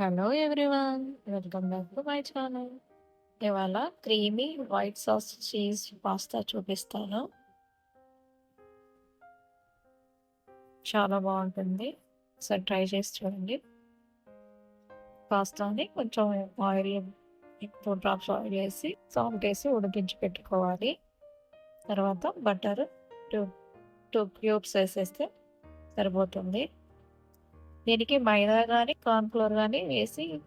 Hello everyone welcome back to my channel. ఇవాళ creamy white sauce cheese pasta చూపిస్తాను. చాలా బాగుంటుంది. సో ట్రై చేసి చూడండి. పాస్తాని కొంచెం ఆయిల్ టూ డ్రాప్స్ ఆయిల్ వేసి సాల్ట్ వేసి ఉడికించి పెట్టుకోవాలి. తర్వాత బటర్ టూ టూ క్యూబ్స్ వేసేస్తే సరిపోతుంది. దీనికి మైదా కానీ కార్న్ఫ్లోర్ కానీ వేసి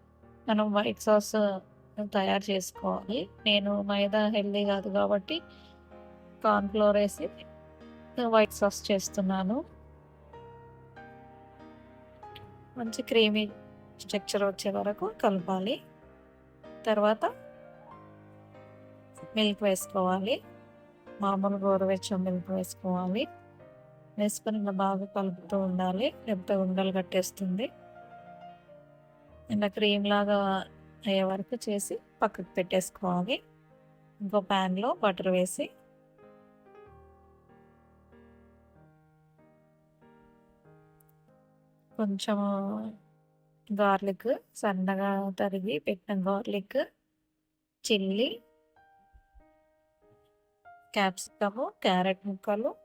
మనం వైట్ సాస్ తయారు చేసుకోవాలి. నేను మైదా హెల్దీ కాదు కాబట్టి కార్న్ఫ్లోర్ వేసి వైట్ సాస్ చేస్తున్నాను. మంచి క్రీమీ స్ట్రక్చర్ వచ్చే వరకు కలపాలి. తర్వాత మిల్క్ వేసుకోవాలి. మామూలు గోరువెచ్చ మిల్క్ వేసుకోవాలి. వేసుకొని ఇలా బాగా కలుపుతూ ఉండాలి. లేకపోతే ఉండలు కట్టేస్తుంది. ఇలా క్రీమ్ లాగా అయ్యే వరకు చేసి పక్కకు పెట్టేసుకోవాలి. ఇంకో ప్యాన్లో బటర్ వేసి. కొంచెం గార్లిక్ సన్నగా తరిగి పెట్టిన గార్లిక్ చిల్లీ క్యాప్సికము క్యారెట్ ముక్కలు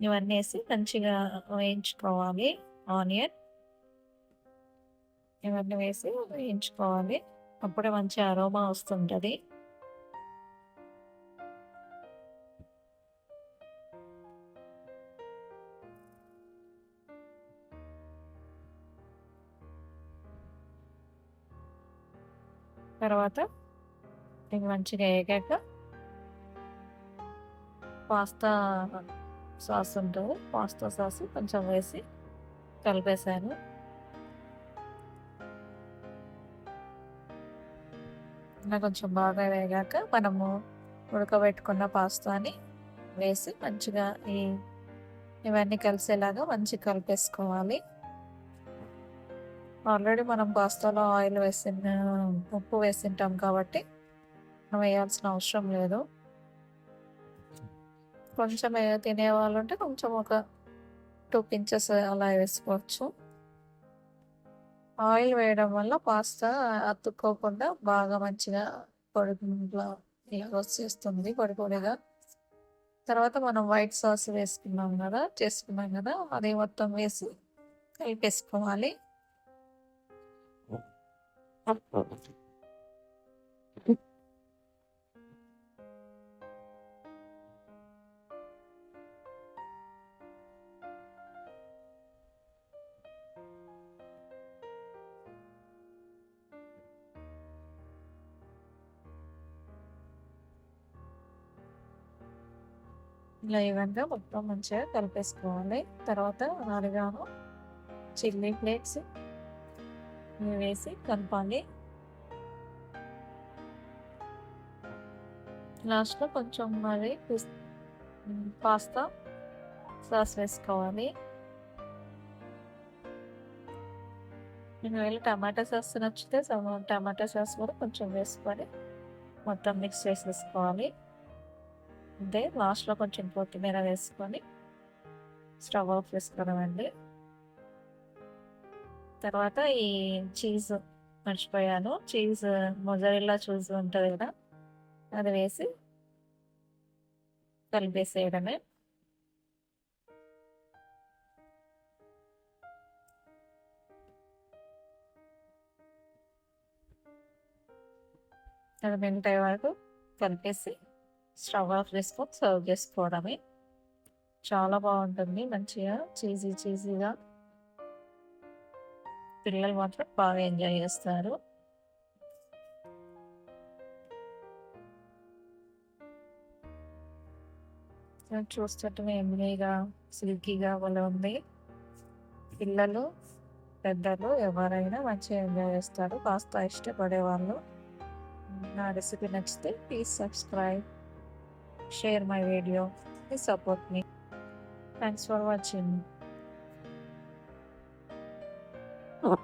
ఇవన్నీ వేసి మంచిగా వేయించుకోవాలి. ఆనియన్ ఇవన్నీ వేసి వేయించుకోవాలి. అప్పుడే మంచి అరోమా వస్తుంటుంది. తర్వాత ఇది మంచిగా వేగాక పాస్తా సాస్ ఉంటుంది పాస్తా సాస్ కొంచెం వేసి కలిపేసాను ఇలా కొంచెం బాగా వేగాక మనము ఉడకబెట్టుకున్న పాస్తాని వేసి మంచిగా ఈ ఇవన్నీ కలిసేలాగా మంచిగా కలిపేసుకోవాలి. ఆల్రెడీ మనం పాస్తాలో ఆయిల్ వేసిన ఉప్పు వేసింటాం కాబట్టి మనం వేయాల్సిన అవసరం లేదు. కొంచెం తినే వాళ్ళు ఉంటే కొంచెం ఒక టూ పించెస్ అలా వేసుకోవచ్చు. ఆయిల్ వేయడం వల్ల పాస్తా అతుక్కోకుండా బాగా మంచిగా పొడి ఇలా వచ్చేస్తుంది పొడి పొడిగా తర్వాత మనం వైట్ సాస్ వేసుకున్నాం కదా చేసుకున్నాం కదా అది మొత్తం వేసి కలిపేసుకోవాలి. ఇలా మొత్తం మంచిగా కలిపేసుకోవాలి. తర్వాత అరగాను చిల్లీ ఫ్లేక్స్ వేసి కలపాలి. లాస్ట్లో కొంచెం మరి పాస్తా సాస్ వేసుకోవాలి. నేను టమాటా సాస్ నచ్చితే టమాటా సాస్ కూడా కొంచెం వేసుకొని మొత్తం మిక్స్ చేసేసుకోవాలి. అంతే లాస్ట్లో కొంచెం కొత్తిమీర వేసుకొని స్టవ్ ఆఫ్ చేసుకోవడం తర్వాత ఈ చీజ్ మర్చిపోయాను. చీజ్ మొజరిల్లా చూసి ఉంటుంది కదా అది వేసి కలిపేసేయడమే. అది మెల్ట్ అయ్యే వరకు కలిపేసి స్టవ్ ఆఫ్ చేసుకొని సర్వ్ చేసుకోవడమే. చాలా బాగుంటుంది. మంచిగా చీజీ చీజీగా పిల్లలు మాత్రం బాగా ఎంజాయ్ చేస్తారు. చూస్తుంటే ఎమ్మెగా సిల్కీగా కూడా ఉంది. పిల్లలు పెద్దలు ఎవరైనా మంచిగా ఎంజాయ్ చేస్తారు. కాస్త ఇష్టపడే వాళ్ళు. నా రెసిపీ నచ్చితే please subscribe share my video. Please support me. Thanks for watching. Oh.